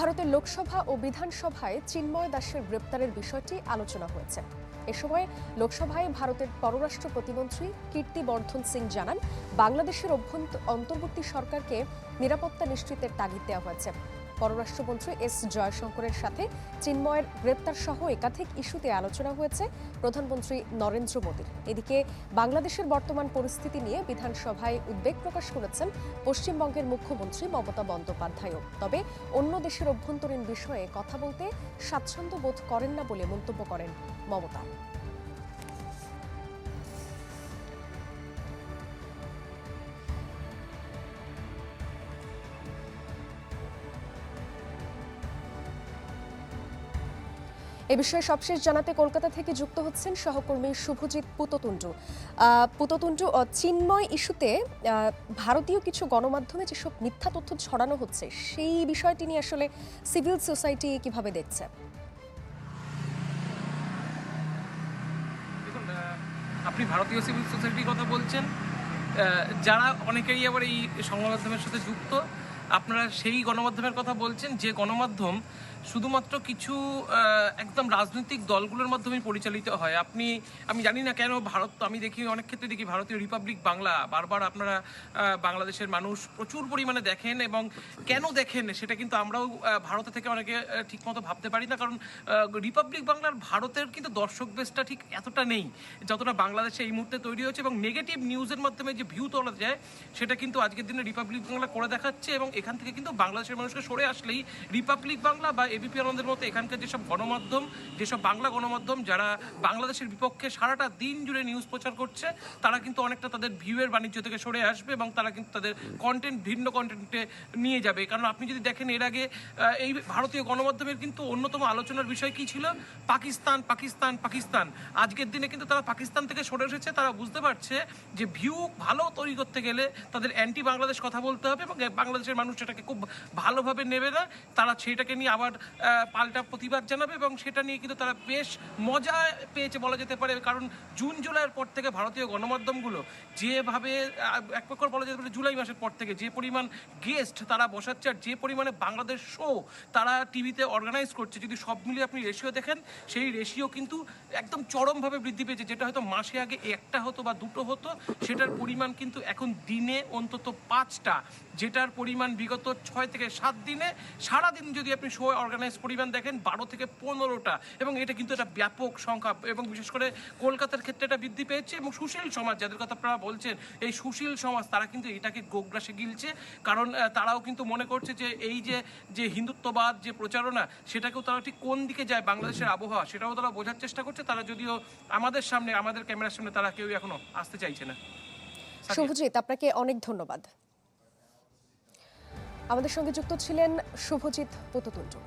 ভারতের লোকসভা ও বিধানসভায় চিন্ময় দাসের গ্রেপ্তারের বিষয়টি আলোচনা হয়েছে। এ সময় লোকসভায় ভারতের পররাষ্ট্র প্রতিমন্ত্রী কীর্তি বর্ধন সিং জানান, বাংলাদেশের অন্তর্বর্তী সরকারকে নিরাপত্তা নিশ্চিতের তাগিদ দেওয়া হয়েছে। পররাষ্ট্রমন্ত্রী এস জয়শঙ্করের সাথে চিন্ময়ের গ্রেপ্তার সহ একাধিক ইস্যুতে আলোচনা হয়েছে প্রধানমন্ত্রী নরেন্দ্র মোদীর। এদিকে বাংলাদেশের বর্তমান পরিস্থিতি নিয়ে বিধানসভায় উদ্বেগ প্রকাশ করেছেন পশ্চিমবঙ্গের মুখ্যমন্ত্রী মমতা বন্দ্যোপাধ্যায়ও। তবে অন্য দেশের অভ্যন্তরীণ বিষয়ে কথা বলতে স্বাচ্ছন্দ্য বোধ করেন না বলে মন্তব্য করেন মমতা। এ বিষয়ে সবশেষ জানাতে কলকাতা থেকে যুক্ত হচ্ছেন সহকর্মী শুভজিৎ পুততুন্ডু। আহ, চিন্ময় ইস্যুতে ভারতীয় কিছু গণমাধ্যমে যেসব মিথ্যা তথ্য ছড়ানো হচ্ছে সেই বিষয়টি নিয়ে আসলে সিভিল সোসাইটি কীভাবে দেখছে? আপনি ভারতীয় সিভিল সোসাইটির কথা বলছেন। যারা অনেকেরই আবার এই সংবাদ মাধ্যমের সাথে যুক্ত আপনারা সেই গণমাধ্যমের কথা বলছেন, যে গণমাধ্যম শুধুমাত্র কিছু একদম রাজনৈতিক দলগুলোর মাধ্যমে পরিচালিত হয়। আপনি, আমি জানি না কেন ভারত, আমি দেখি অনেক ক্ষেত্রে দেখি ভারতীয় রিপাবলিক বাংলা, বারবার আপনারা বাংলাদেশের মানুষ প্রচুর পরিমাণে দেখেন এবং কেন দেখেন সেটা কিন্তু আমরাও ভারতে থেকে অনেকে ঠিকমতো ভাবতে পারি না। কারণ রিপাবলিক বাংলার ভারতের কিন্তু দর্শক বেসটা ঠিক এতটা নেই, যতটা বাংলাদেশে এই মুহূর্তে তৈরি হয়েছে এবং নেগেটিভ নিউজের মাধ্যমে যে ভিউ তোলা যায়, সেটা কিন্তু আজকের দিনে রিপাবলিক বাংলা করে দেখাচ্ছে এবং এখান থেকে কিন্তু বাংলাদেশের মানুষকে সরে আসলেই রিপাবলিক বাংলা বা এবিপি আনন্দের মতো এখানকার যেসব গণমাধ্যম, যেসব বাংলা গণমাধ্যম যারা বাংলাদেশের বিপক্ষে সারাটা দিন জুড়ে নিউজ প্রচার করছে, তারা কিন্তু অনেকটা তাদের ভিউয়ের বাণিজ্য থেকে সরে আসবে এবং তারা কিন্তু তাদের কন্টেন্ট ভিন্ন কন্টেন্টে নিয়ে যাবে। কারণ আপনি যদি দেখেন এর আগে এই ভারতীয় গণমাধ্যমের কিন্তু অন্যতম আলোচনার বিষয় কি ছিল? পাকিস্তান পাকিস্তান পাকিস্তান। আজকের দিনে কিন্তু তারা পাকিস্তান থেকে সরে এসেছে, তারা বুঝতে পারছে যে ভিউ ভালো তৈরি করতে গেলে তাদের অ্যান্টি বাংলাদেশ কথা বলতে হবে এবং বাংলাদেশের মানুষ সেটাকে খুব ভালোভাবে নেবে না, তারা সেটাকে নিয়ে আবার পাল্টা প্রতিবাদ জানাবে এবং সেটা নিয়ে কিন্তু তারা বেশ মজা পেয়েছে বলা যেতে পারে। কারণ জুন, জুলাইয়ের পর থেকে ভারতীয় গণমাধ্যমগুলো যেভাবে এক প্রকার বলা যেতে পারে জুলাই মাসের পর থেকে যে পরিমাণ গেস্ট তারা বসাচ্ছে আর যে পরিমাণে বাংলাদেশ শো তারা টিভিতে অর্গানাইজ করছে, যদি সব মিলিয়ে আপনি রেশিও দেখেন, সেই রেশিও কিন্তু একদম চরমভাবে বৃদ্ধি পেয়েছে। যেটা হয়তো মাসে আগে একটা হতো বা দুটো হতো, সেটার পরিমাণ কিন্তু এখন দিনে অন্তত পাঁচটা, যেটার পরিমাণ বিগত ছয় থেকে সাত দিনে সারাদিন যদি আপনি শো অর্গানাইজ পরিমাণ দেখেন, বারো থেকে পনেরোটা। এবং এটা কিন্তু একটা ব্যাপক সংখ্যা। এবং বিশেষ করে কলকাতার ক্ষেত্রে এটা বৃদ্ধি পেয়েছে এবং সুশীল সমাজ, যাদের কথা আপনারা বলছেন, এই সুশীল সমাজ, তারা কিন্তু এটাকে গোগ্রাসে গিলছে। কারণ তারাও কিন্তু মনে করছে যে এই যে যে হিন্দুত্ববাদ, যে প্রচারণা, সেটাকেও তারা ঠিক কোন দিকে যায় বাংলাদেশের আবহাওয়া, সেটাও তারা বোঝার চেষ্টা করছে। তারা যদিও আমাদের সামনে, আমাদের ক্যামেরার সামনে তারা কেউ এখনও আসতে চাইছে না। শুভজিৎ, আপনাকে অনেক ধন্যবাদ। আমাদের সঙ্গে যুক্ত ছিলেন শুভজিৎ পুততুন্ডু।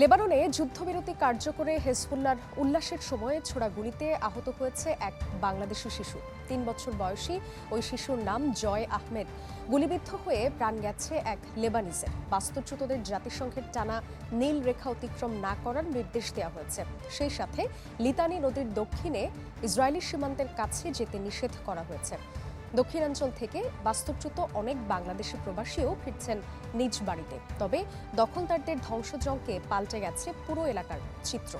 লেবাননে যুদ্ধবিরতি কার্যকরে হেজবুল্লার উল্লাসের সময় ছোড়া গুলিতে আহত হয়েছে এক বাংলাদেশি শিশু। তিন বছর বয়সী ওই শিশুর নাম জয় আহমেদ। গুলিবিদ্ধ হয়ে প্রাণ গেছে এক লেবানিজের বাস্তুচ্যুতদের জাতিসংঘের টানা নীল রেখা অতিক্রম না করার নির্দেশ দেওয়া হয়েছে। সেই সাথে লিতানি নদীর দক্ষিণে ইসরায়েলি সীমান্তের কাছে যেতে নিষেধ করা হয়েছে। দক্ষিণাঞ্চল থেকে বাস্তবচ্যুত অনেক বাংলাদেশি প্রবাসীও ফিরছেন নিজ বাড়িতে। তবে দখলদারদের ধ্বংসযজ্ঞে পাল্টে গেছে পুরো এলাকার চিত্র।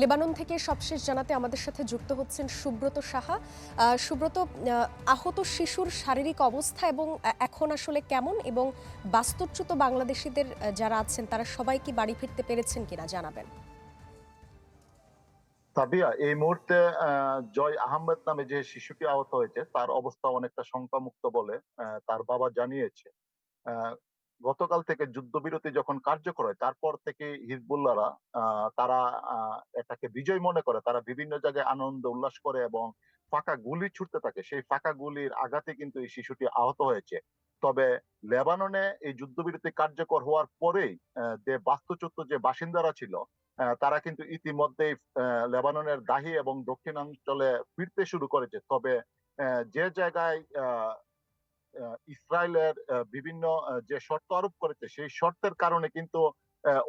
লেবানন থেকে সবশেষ জানাতে আমাদের সাথে যুক্ত হচ্ছেন সুব্রত সাহা। সুব্রত আহত শিশুর শারীরিক অবস্থা এবং এখন আসলে কেমন এবং বাস্তুচ্যুত বাংলাদেশিদের যারা আছেন, তারা সবাই কি বাড়ি ফিরতে পেরেছেন কিনা জানাবেন। সাবিয়া এই মুহূর্তে জয় আহমেদ নামে যে শিশুটি আহত হয়েছে, তার অবস্থা অনেকটা শঙ্কামুক্ত বলে তার বাবা জানিয়েছে। গতকাল থেকে যুদ্ধবিরতি যখন কার্যকর হয়, তারপর থেকে হিজবুল্লাহরা তারা এটাকে বিজয় মনে করে। তারা বিভিন্ন জায়গায় আনন্দ, উল্লাস করে এবং ফাঁকা গুলি ছুটতে থাকে। সেই ফাঁকা গুলির আঘাতে কিন্তু এই শিশুটি আহত হয়েছে। তবে লেবাননে এই যুদ্ধবিরতি কার্যকর হওয়ার পরেই যে বাস্তুচ্যুত যে বাসিন্দারা ছিল তারা কিন্তু ইতিমধ্যেই লেবাননের দাহি এবং দক্ষিণাঞ্চলে ফিরতে শুরু করেছে। তবে যে জায়গায় ইসরায়েলের বিভিন্ন যে শর্ত আরোপ করেছে, সেই শর্তের কারণে কিন্তু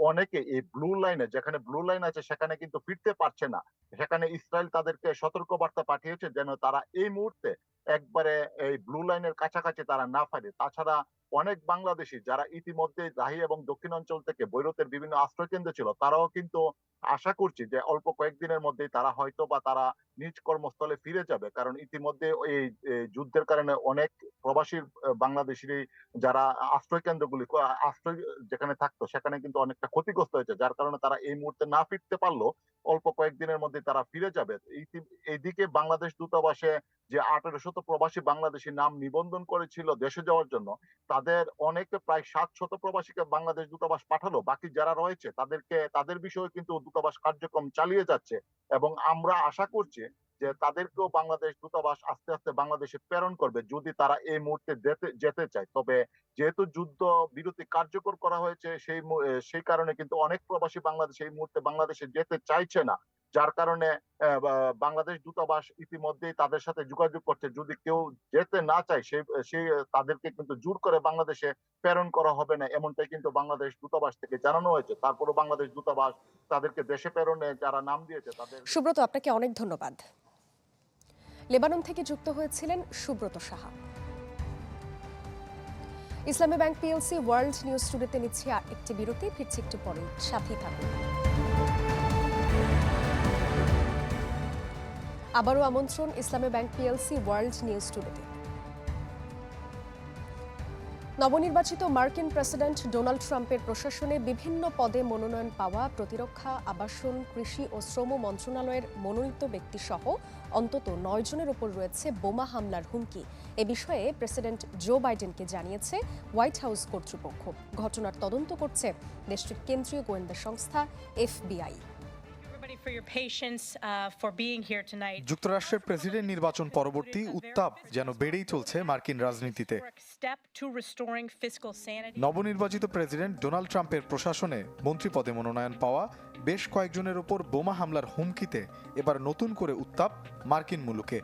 অনেকে এই ব্লু লাইনে যেখানে ব্লু লাইন আছে, সেখানে কিন্তু ফিরতে পারছে না। সেখানে ইসরায়েল তাদেরকে সতর্ক বার্তা পাঠিয়েছে যেন তারা এই মুহূর্তে একবারে এই ব্লু লাইনের কাছাকাছি তারা না ফেলে তাছাড়া অনেক বাংলাদেশি যারা ইতিমধ্যে রাহি এবং দক্ষিণ অঞ্চল থেকে বৈরতের বিভিন্ন আশ্রয় কেন্দ্র ছিল, তারাও কিন্তু আশা করছি যে অল্প কয়েকদিনের মধ্যেই তারা হয়তো বা তারা নিজ কর্মস্থলে ফিরে যাবে। কারণ ইতিমধ্যে এই যুদ্ধের কারণে অনেক প্রবাসী আহ, যারা আশ্রয় কেন্দ্রগুলি আশ্রয় যেখানে থাকতো সেখানে কিন্তু অনেকটা ক্ষতিগ্রস্ত হয়েছে। যার কারণে তারা এই মুহূর্তে না ফিরতে পারল অল্প কয়েকদিনের মধ্যে তারা ফিরে যাবে। এইদিকে বাংলাদেশ দূতাবাসে যে আঠারো শত প্রবাসী বাংলাদেশি নাম নিবন্ধন করেছিল দেশে যাওয়ার জন্য তাদের অনেকে প্রায় সাত শত প্রবাসীকে বাংলাদেশ দূতাবাস পাঠালো। বাকি যারা রয়েছে তাদেরকে তাদের বিষয়ে কিন্তু দূতাবাস কার্যক্রম চালিয়ে যাচ্ছে এবং আমরা আশা করছি যে তাদেরকেও বাংলাদেশ দূতাবাস আস্তে আস্তে বাংলাদেশে প্রেরণ করবে যদি তারা এই মুহূর্তে যেতে যেতে চায়। তবে যেহেতু যুদ্ধ বিরতি কার্যকর করা হয়েছে, সেই সেই কারণে কিন্তু অনেক প্রবাসী বাংলাদেশ এই মুহূর্তে বাংলাদেশে যেতে চাইছে না। যার কারণে বাংলাদেশ দূতাবাস ইতিমধ্যেই তাদের সাথে যোগাযোগ করছে। যদি কেউ যেতে না চায়, সে সে তাদেরকে কিন্তু জোর করে বাংলাদেশে প্রেরণ করা হবে না, এমনটাই কিন্তু বাংলাদেশ দূতাবাস থেকে জানানো হয়েছে। তারপরে বাংলাদেশ দূতাবাস তাদেরকে দেশে প্রেরণে যারা নাম দিয়েছে, তাদের সুব্রত, আপনাকে অনেক ধন্যবাদ। লেবানন থেকে যুক্ত হয়েছিলেন সুব্রত সাহা। ইসলামী ব্যাংক পিএলসি ওয়ার্ল্ড নিউজ স্টুডিওতে নিচ্ছে একটি বিরতি, ফিরছে একটু পরে সাথেই থাকুন। আবারও আমন্ত্রণ Islami bank PLC world news স্টুডিওতে নবনির্বাচিত মার্কিন প্রেসিডেন্ট ডোনাল্ড ট্রাম্পের প্রশাসনে বিভিন্ন পদে মনোনয়ন পাওয়া প্রতিরক্ষা, আবাসন, কৃষি ও শ্রম মন্ত্রণালয়ের মনোনীত ব্যক্তিসহ অন্তত নয় জনের ওপর রয়েছে বোমা হামলার হুমকি। এ বিষয়ে প্রেসিডেন্ট জো বাইডেনকে জানিয়েছে হোয়াইট হাউস কর্তৃপক্ষ। ঘটনার তদন্ত করছে দেশটির কেন্দ্রীয় গোয়েন্দা সংস্থা, এফবিআই। যুক্তরাষ্ট্রের প্রেসিডেন্ট নির্বাচন পরবর্তী উত্তাপ যেন বেড়েই চলছে মার্কিন রাজনীতিতে. নবনির্বাচিত প্রেসিডেন্ট ডোনাল্ড ট্রাম্পের প্রশাসনে মন্ত্রী পদে মনোনয়ন পাওয়া বেশ কয়েকজনের ওপর বোমা হামলার হুমকিতে এবার নতুন করে উত্তাপ মার্কিন মুলুকে।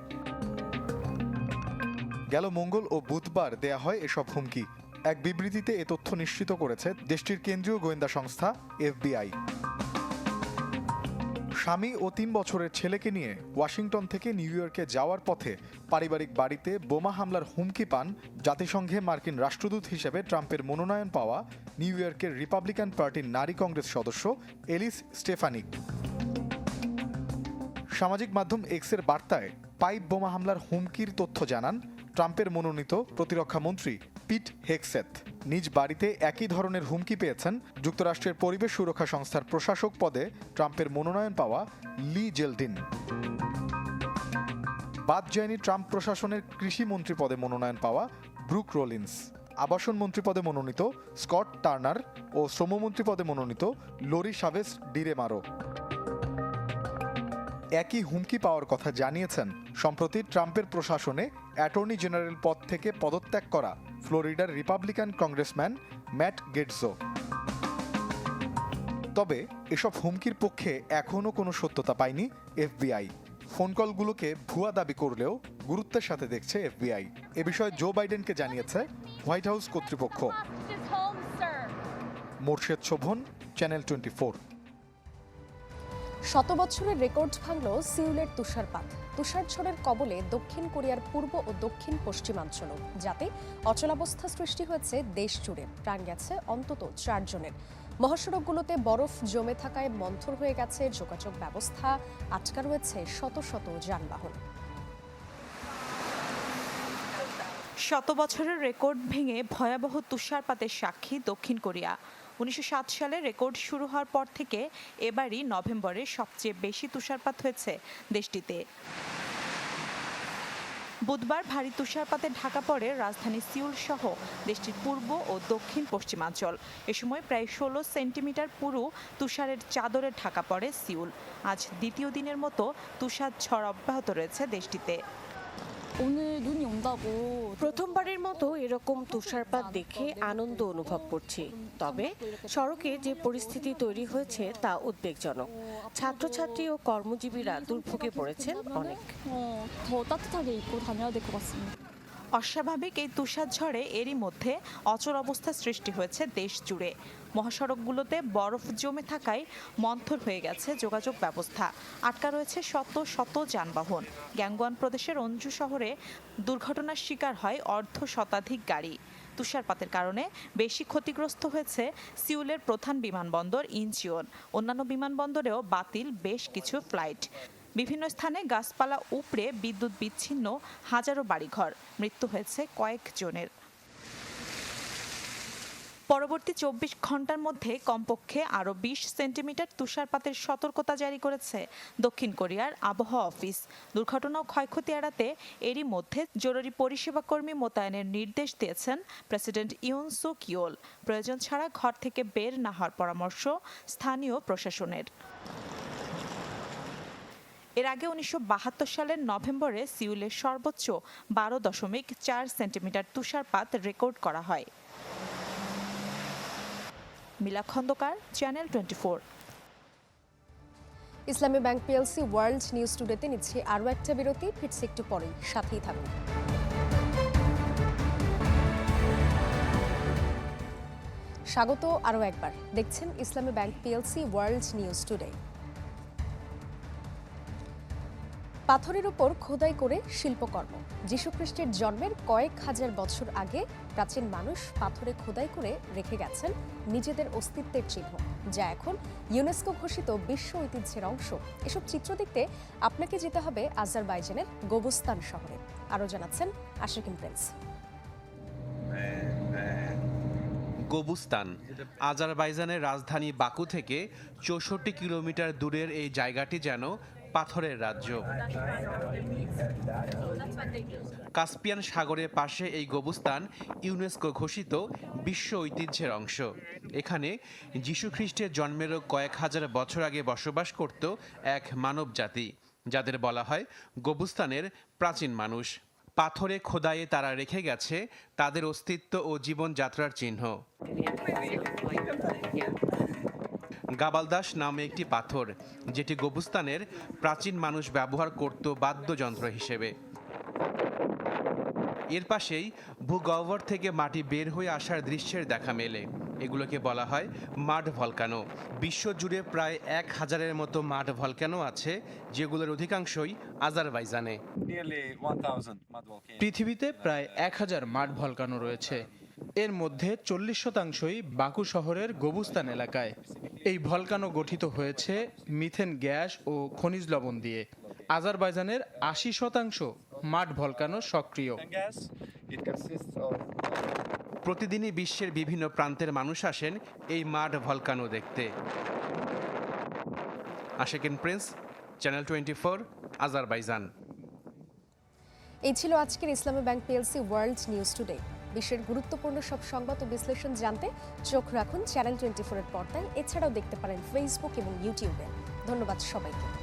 গেল মঙ্গল ও বুধবার দেয়া হয় এসব হুমকি। এক বিবৃতিতে এ তথ্য নিশ্চিত করেছে দেশটির কেন্দ্রীয় গোয়েন্দা সংস্থা এফবিআই। স্বামী ও তিন বছরের ছেলেকে নিয়ে ওয়াশিংটন থেকে নিউ ইয়র্কে যাওয়ার পথে পারিবারিক বাড়িতে বোমা হামলার হুমকি পান জাতিসংঘে মার্কিন রাষ্ট্রদূত হিসেবে ট্রাম্পের মনোনয়ন পাওয়া নিউ ইয়র্কের রিপাবলিকান পার্টির নারী কংগ্রেস সদস্য এলিস স্টেফানিক সামাজিক মাধ্যম এক্সের বার্তায় পাইপ বোমা হামলার হুমকির তথ্য জানান ট্রাম্পের মনোনীত প্রতিরক্ষা মন্ত্রী পিট হেকসেথ নিজ বাড়িতে একই ধরনের হুমকি পেয়েছেন যুক্তরাষ্ট্রের পরিবেশ সুরক্ষা সংস্থার প্রশাসক পদে ট্রাম্পের মনোনয়ন পাওয়া লি জেলডিন। বাদ যায়নি ট্রাম্প প্রশাসনের কৃষি মন্ত্রী পদে মনোনয়ন পাওয়া ব্রুক রোলিন্স। আবাসন মন্ত্রী পদে মনোনীত স্কট টার্নার ও শ্রমমন্ত্রী পদে মনোনীত লরি সাভেস ডিরেমারো। একই হুমকি পাওয়ার কথা জানিয়েছেন সম্প্রতি ট্রাম্পের প্রশাসনে অ্যাটর্নি জেনারেল পদ থেকে পদত্যাগ করা ফ্লোরিডার রিপাবলিকান কংগ্রেসম্যান ম্যাট গেটসো। তবে এসব হুমকির পক্ষে এখনও কোনো সত্যতা পায়নি এফবিআই। ফোন কলগুলোকে ভুয়া দাবি করলেও গুরুত্বের সাথে দেখছে এফবিআই। এ বিষয়ে জো বাইডেনকে জানিয়েছে হোয়াইট হাউস কর্তৃপক্ষ। Morshed Shovon channel twenty four শত বছরের রেকর্ড ভাঙল সিউলের তুষারপাত। তুষারঝড়ের কবলে দক্ষিণ কোরিয়ার পূর্ব ও দক্ষিণ পশ্চিমাঞ্চল। যাতে অচলাবস্থা সৃষ্টি হয়েছে দেশ জুড়ে। প্রাণ গেছে অন্তত চারজনের মহাসড়কগুলোতে বরফ জমে থাকায় মন্থর হয়ে গেছে যোগাযোগ ব্যবস্থা। আটকা রয়েছে শত শত যানবাহন। শত বছরের রেকর্ড ভেঙে ভয়াবহ তুষারপাতের সাক্ষী দক্ষিণ কোরিয়া। উনিশশো সালে রেকর্ড শুরু হওয়ার পর থেকে এবারই নভেম্বরে সবচেয়ে বেশি তুষারপাত হয়েছে দেশটিতে। বুধবার ভারী তুষারপাতে ঢাকা পড়ে রাজধানী সিউল সহ দেশটির পূর্ব ও দক্ষিণ পশ্চিমাঞ্চল। এ সময় প্রায় ষোলো সেন্টিমিটার পুরু তুষারের চাদরে ঢাকা পড়ে সিউল। আজ দ্বিতীয় দিনের মতো তুষার ঝড় অব্যাহত রয়েছে দেশটিতে। 오늘 눈이 온다고 প্রথমবারের মতো এরকম তুষারপাত দেখে আনন্দ অনুভব করছি তবে সড়কে যে পরিস্থিতি তৈরি হয়েছে তা উদ্বেগজনক ছাত্রছাত্রী ও কর্মজীবীরা দুর্ভোগে পড়েছেন অনেক 어, 더 따뜻하게 입고 다녀야 될 것 같습니다. অস্বাভাবিক এই তুষার ঝড়ে এরই মধ্যে অচল অবস্থা সৃষ্টি হয়েছে দেশ জুড়ে। মহাসড়কগুলোতে বরফ জমে থাকায় মন্থর হয়ে গেছে যোগাযোগ ব্যবস্থা। আটকা রয়েছে শত শত যানবাহন। গ্যাংগুয়ান প্রদেশের অঞ্জু শহরে দুর্ঘটনার শিকার হয় অর্ধ শতাধিক গাড়ি। তুষারপাতের কারণে বেশি ক্ষতিগ্রস্ত হয়েছে সিউলের প্রধান বিমানবন্দর ইনচিওন অন্যান্য বিমানবন্দরেও বাতিল বেশ কিছু ফ্লাইট। বিভিন্ন স্থানে গাছপালা উপড়ে বিদ্যুৎ বিচ্ছিন্ন হাজারো বাড়িঘর। মৃত্যু হয়েছে কয়েকজনের পরবর্তী চব্বিশ ঘণ্টার মধ্যে কমপক্ষে আরও বিশ সেন্টিমিটার তুষারপাতের সতর্কতা জারি করেছে দক্ষিণ কোরিয়ার আবহাওয়া অফিস। দুর্ঘটনা ও ক্ষয়ক্ষতি এড়াতে এরই মধ্যে জরুরি পরিষেবা কর্মী মোতায়েনের নির্দেশ দিয়েছেন প্রেসিডেন্ট ইউন সু কিওল প্রয়োজন ছাড়া ঘর থেকে বের না হওয়ার পরামর্শ স্থানীয় প্রশাসনের। এর আগে উনিশশো বাহাত্তর সালের নভেম্বরে সিউলের সর্বোচ্চ বারো দশমিক চার সেন্টিমিটার তুষারপাত রেকর্ড করা হয়। Mila Khandakar, channel twenty Islami bank PLC world news টুডেতে নিচ্ছে আরও একটা বিরতি, ফিরছে একটু পরেই। সাথেই থাকুন। স্বাগত আরও একবার। দেখছেন Islami bank PLC world news today. পাথরের উপর খোদাই করে শিল্পকর্ম। যীশুখ্রিস্টের জন্মের কয়েক হাজার বছর আগে প্রাচীন মানুষ পাথরে খোদাই করে রেখে গেছেন নিজেদের অস্তিত্বের চিহ্ন, যা এখন ইউনেস্কো ঘোষিত বিশ্ব ঐতিহ্যের অংশ। এসব চিত্র দেখতে আপনাকে যেতে হবে আজারবাইজানের গোবস্তান শহরে। আরও জানাচ্ছেন আশিকিন প্রিন্স। গোবুস্তান, আজারবাইজানের রাজধানী বাকু থেকে চৌষট্টি কিলোমিটার দূরের এই জায়গাটি যেন পাথরের রাজ্য। কাস্পিয়ান সাগরের পাশে এই গোবুস্তান ইউনেস্কো ঘোষিত বিশ্ব ঐতিহ্যের অংশ। এখানে যীশুখ্রিস্টের জন্মেরও কয়েক হাজার বছর আগে বসবাস করত এক মানব জাতি যাদের বলা হয় গোবুস্তানের প্রাচীন মানুষ। পাথরে খোদাইয়ে তারা রেখে গেছে তাদের অস্তিত্ব ও জীবনযাত্রার চিহ্ন। গাবালদাস নামে একটি পাথর যেটি গোবুস্তানের প্রাচীন মানুষ ব্যবহার করত বাদ্যযন্ত্র হিসেবে। এর পাশেই ভূগহ্বর থেকে মাটি বের হয়ে আসার দৃশ্যের দেখা মেলে। এগুলোকে বলা হয় মাড ভলকানো। বিশ্বজুড়ে প্রায় এক হাজারের মতো মাড ভলকানো আছে যেগুলোর অধিকাংশই আজারবাইজানে। Nearly 1,000 mud volcanoes. পৃথিবীতে প্রায় এক হাজার মাঠ ভলকানো রয়েছে। এর মধ্যে চল্লিশ শতাংশই বাকু শহরের গবুস্তান এলাকায়। এই ভলকানো গঠিত হয়েছে মিথেন গ্যাস ও খনিজ লবণ দিয়ে। আজারবাইজানের আশি শতাংশ মাঠ ভলকানো সক্রিয়। প্রতিদিনই বিশ্বের বিভিন্ন প্রান্তের মানুষ আসেন এই মাঠ ভলকানো দেখতে। Ashekin Prince channel twenty four Azerbaijan. এই ছিল আজকের Islami bank PLC world news today. বিশ্বের গুরুত্বপূর্ণ সব সংবাদ ও বিশ্লেষণ জানতে চোখ রাখুন চ্যানেল টোয়েন্টি ফোরের পর্দায়। এছাড়াও দেখতে পারেন ফেসবুক এবং ইউটিউবে ধন্যবাদ সবাইকে।